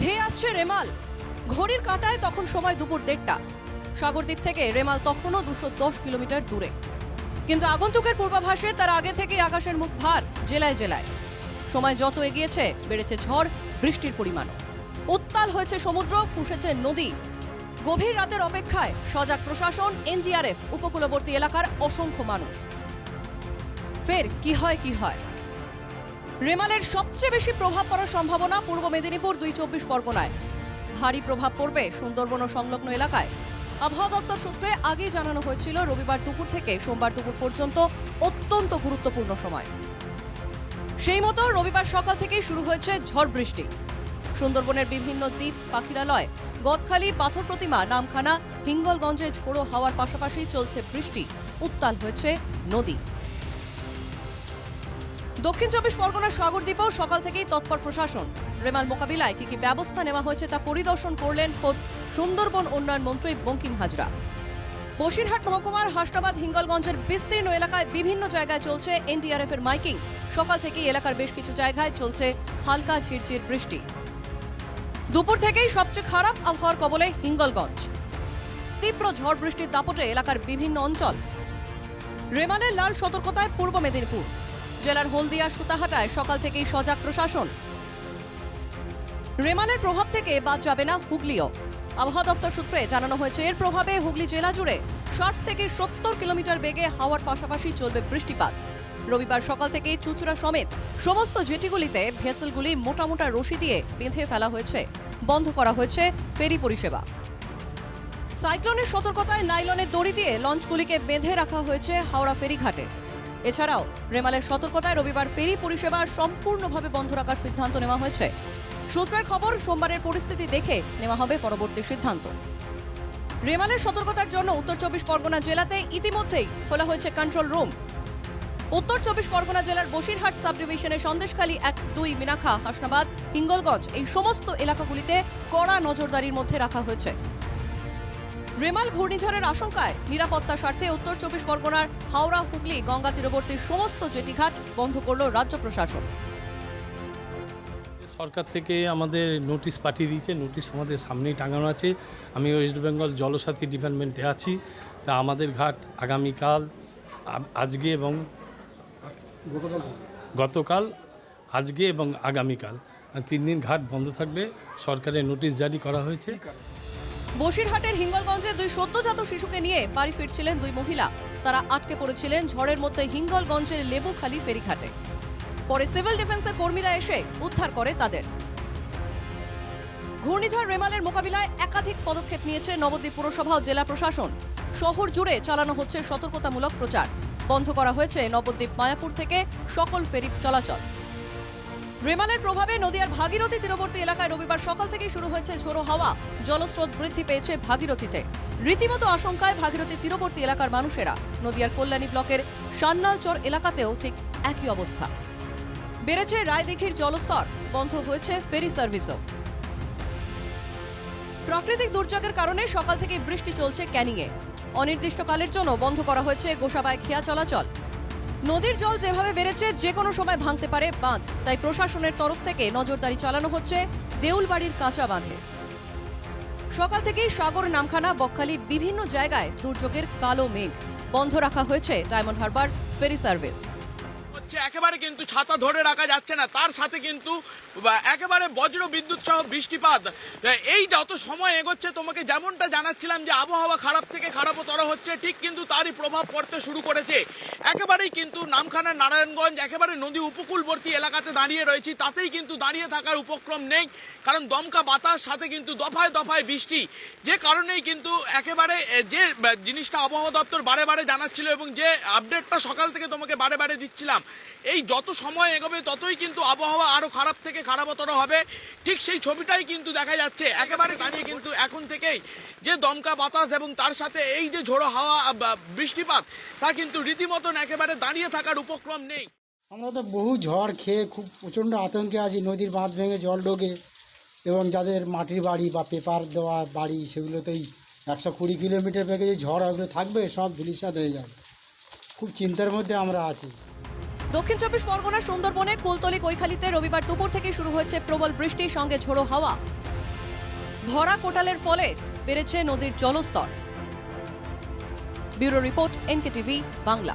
ধেয়ে আসছে রেমাল। ঘড়ির কাঁটায় তখন সময় দুপুর দেড়টা। সাগরদ্বীপ থেকে রেমাল তখনও দুশো কিলোমিটার দূরে। কিন্তু আগন্তুকের পূর্বাভাসে তার আগে থেকে আকাশের মুখ ভার, জেলায় জেলায়। সময় যত এগিয়েছে, বেড়েছে ঝড়, বৃষ্টির পরিমাণ উত্তাল হয়েছে সমুদ্র, ফুসেছে নদী। গভীর রাতের অপেক্ষায় সজাগ প্রশাসন, এনডিআরএফ, উপকূলবর্তী এলাকার অসংখ্য মানুষ। ফের কি হয় কি হয়? রেমালের সবচেয়ে বেশি প্রভাব পড়ার সম্ভাবনা পূর্ব মেদিনীপুর দুই চব্বিশ পরগনায়। ভারী প্রভাব পড়বে সুন্দরবন ও সংলগ্ন এলাকায়। আবহাওয়া দপ্তর সূত্রে আগেই জানানো হয়েছিল, রবিবার দুপুর থেকে সোমবার দুপুর পর্যন্ত অত্যন্ত গুরুত্বপূর্ণ সময়। সেই মতো রবিবার সকাল থেকেই শুরু হয়েছে ঝড় বৃষ্টি। সুন্দরবনের বিভিন্ন দ্বীপ, পাখিরালয়, গদখালি, পাথর প্রতিমা, নামখানা, হিঙ্গলগঞ্জে ঝোড়ো হাওয়ার পাশাপাশি চলছে বৃষ্টি। উত্তাল হয়েছে নদী। দক্ষিণ চব্বিশ পরগনার সাগরদ্বীপেও সকাল থেকেই তৎপর প্রশাসন। রেমাল মোকাবিলায় কি কি ব্যবস্থা নেওয়া হয়েছে তা পরিদর্শন করলেন খোদ সুন্দরবন উন্নয়ন মন্ত্রী বঙ্কিম হাজরা। বসিরহাট মহকুমার হাসনাবাদ হিঙ্গলগঞ্জের বিস্তীর্ণ এলাকায় বিভিন্ন জায়গায় চলছে এনডিআরএফ এর মাইকিং। সকাল থেকেই এলাকার বেশ কিছু জায়গায় চলছে হালকা ঝিরঝির বৃষ্টি। দুপুর থেকেই সবচেয়ে খারাপ আবহাওয়ার কবলে হিঙ্গলগঞ্জ। তীব্র ঝড় বৃষ্টির দাপটে এলাকার বিভিন্ন অঞ্চল। রেমালের লাল সতর্কতায় পূর্ব মেদিনীপুর। জেলার হলদিয়া সুতাহাটায় সকাল থেকেই সজাগ প্রশাসন। রেমালের প্রভাব থেকে বাদ যাবে না হুগলিও। আবহাওয়া দপ্তর সূত্রে জানানো হয়েছে, এর প্রভাবে হুগলি জেলা জুড়ে ষাট থেকে সত্তর কিলোমিটার বেগে হাওয়ার পাশাপাশি চলবে বৃষ্টিপাত। রবিবার সকাল থেকেই চুচুড়া সমেত সমস্ত জেটিগুলিতে ভেসেলগুলি মোটা মোটা রশি দিয়ে বেঁধে ফেলা হয়েছে। বন্ধ করা হয়েছে ফেরি পরিষেবা। সাইক্লোনের সতর্কতায় নাইলনের দড়ি দিয়ে লঞ্চগুলিকে বেঁধে রাখা হয়েছে হাওড়া ফেরিঘাটে। এছাড়াও রেমালের সতর্কতায় রবিবার ফেরি পরিষেবা সম্পূর্ণভাবে বন্ধ রাখার সিদ্ধান্ত নেওয়া হয়েছে। সূত্রের খবর, সোমবারের পরিস্থিতি দেখে নেওয়া হবে পরবর্তী সিদ্ধান্ত। রেমালের সতর্কতার জন্য উত্তর চব্বিশ পরগনা জেলাতে ইতিমধ্যেই খোলা হয়েছে কন্ট্রোল রুম উত্তর চব্বিশ পরগনা জেলার বসিরহাট সাব ডিভিশনের সন্দেশখালী এক দুই মিনাখা হাসনাবাদ, হিঙ্গলগঞ্জ এই সমস্ত এলাকাগুলিতে কড়া নজরদারির মধ্যে রাখা হয়েছে। রেমাল ঘূর্ণিঝড়ের আশঙ্কায় নিরাপত্তার স্বার্থে উত্তর চব্বিশ পরগনার হাওড়া হুগলি গঙ্গা তীরবর্তী সমস্ত জেটিঘাট বন্ধ করল রাজ্য প্রশাসন। সরকার থেকে আমাদের নোটিশ পাঠিয়ে দিয়েছে নোটিশ আমাদের সামনেই টাঙানো আছে। আমি ওয়েস্ট বেঙ্গল জলসাথী ডিপার্টমেন্টে আছি। তা আমাদের ঘাট আগামীকাল আজকে এবং গতকাল আজকে এবং আগামীকাল। তিন দিন ঘাট বন্ধ থাকবে। সরকারের নোটিশ জারি করা হয়েছে। বসিরহাটের হিঙ্গলগঞ্জে দুই সদ্যজাত শিশুকে নিয়ে বাড়ি ফিরছিলেন দুই মহিলা। তারা আটকে পড়েছিলেন ঝড়ের মধ্যে হিঙ্গলগঞ্জের লেবুখালি ফেরিঘাটে। পরে সিভিল ডিফেন্সের কর্মীরা এসে উদ্ধার করে তাদের। ঘূর্ণিঝড় রেমালের মোকাবিলায় একাধিক পদক্ষেপ নিয়েছে নবদ্বীপ পুরসভা ও জেলা প্রশাসন। শহর জুড়ে চালানো হচ্ছে সতর্কতামূলক প্রচার। বন্ধ করা হয়েছে নবদ্বীপ মায়াপুর থেকে সকল ফেরি চলাচল। রেমালের প্রভাবে নদিয়ার ভাগীরথী তীরবর্তী এলাকায় রবিবার সকাল থেকে শুরু হয়েছে ঝোড়ো হাওয়া। জলস্রোত বৃদ্ধি পেয়েছে ভাগীরথীতে। রীতিমতো আশঙ্কায় ভাগীরথী তীরবর্তী এলাকার মানুষেরা নদিয়ার কল্যাণী ব্লকের সান্নালচর এলাকাতেও ঠিক একই অবস্থা। বেড়েছে রায়দিঘির জলস্তর, বন্ধ হয়েছে ফেরি সার্ভিসও। প্রাকৃতিক দুর্যোগের কারণে সকাল থেকে বৃষ্টি চলছে ক্যানিংয়ে। অনির্দিষ্টকালের জন্য বন্ধ করা হয়েছে গোসাবায় খেয়া চলাচল। নদীর জল যেভাবে বেড়েছে যে কোনো সময় ভাঙতে পারে বাঁধ। তাই প্রশাসনের তরফ থেকে নজরদারি চালানো হচ্ছে দেউলবাড়ির কাঁচা বাঁধে। সকাল থেকেই সাগর, নামখানা, বকখালি বিভিন্ন জায়গায় দুর্যোগের কালো মেঘ। বন্ধ রাখা হয়েছে ডায়মন্ড হারবার ফেরি সার্ভিস। হচ্ছে একেবারে কিন্তু ছাতা ধরে রাখা যাচ্ছে না। তার সাথে কিন্তু একেবারে বজ্র বিদ্যুৎ সহ বৃষ্টিপাত। এই যত সময় এগোচ্ছে, তোমাকে যেমনটা জানাচ্ছিলাম যে আবহাওয়া খারাপ থেকে খারাপতর হচ্ছে, ঠিক কিন্তু তারই প্রভাব পড়তে শুরু করেছে। একেবারেই কিন্তু নামখানা নারায়ণগঞ্জ, একেবারে নদী উপকূলবর্তী এলাকাতে দাঁড়িয়ে রয়েছি। তাতেই কিন্তু দাঁড়িয়ে থাকার উপক্রম নেই, কারণ দমকা বাতাস, সাথে কিন্তু দফায় দফায় বৃষ্টি। যে কারণেই কিন্তু একেবারে যে জিনিসটা আবহাওয়া দপ্তর বারে বারে জানাচ্ছিল এবং যে আপডেটটা সকাল থেকে তোমাকে বারে বারে দিচ্ছিলাম এই যত সময় এগোবে ততই কিন্তু আবহাওয়া আরও খারাপ থেকে খারাপতর হবে। ঠিক সেই ছবিটাই কিন্তু দেখা যাচ্ছে। একেবারে দাঁড়িয়ে কিন্তু এখন থেকেই যে দমকা বাতাস এবং তার সাথে এই যে ঝোড়ো হাওয়া বৃষ্টিপাত, তা কিন্তু রীতিমতন একেবারে দাঁড়িয়ে থাকার উপক্রম নেই। আমরা তো বহু ঝড় খেয়ে খুব প্রচণ্ড আতঙ্কে আছি। নদীর বাঁধ ভেঙে জল ঢোকে এবং যাদের মাটির বাড়ি বা পেপার দেওয়া বাড়ি সেগুলোতেই একশো কুড়ি কিলোমিটার বেগে যে ঝড় ওগুলো থাকবে, সব ধুলিসাৎ হয়ে যাবে। খুব চিন্তার মধ্যে আমরা আছি। দক্ষিণ চব্বিশ পরগনার সুন্দরবনে কুলতলি কৈখালিতে রবিবার দুপুর থেকে শুরু হয়েছে প্রবল বৃষ্টির সঙ্গে ঝোড়ো হাওয়া। ভরা কোটালের ফলে বেড়েছে নদীর জলস্তর। Bureau report NKTV Bangla.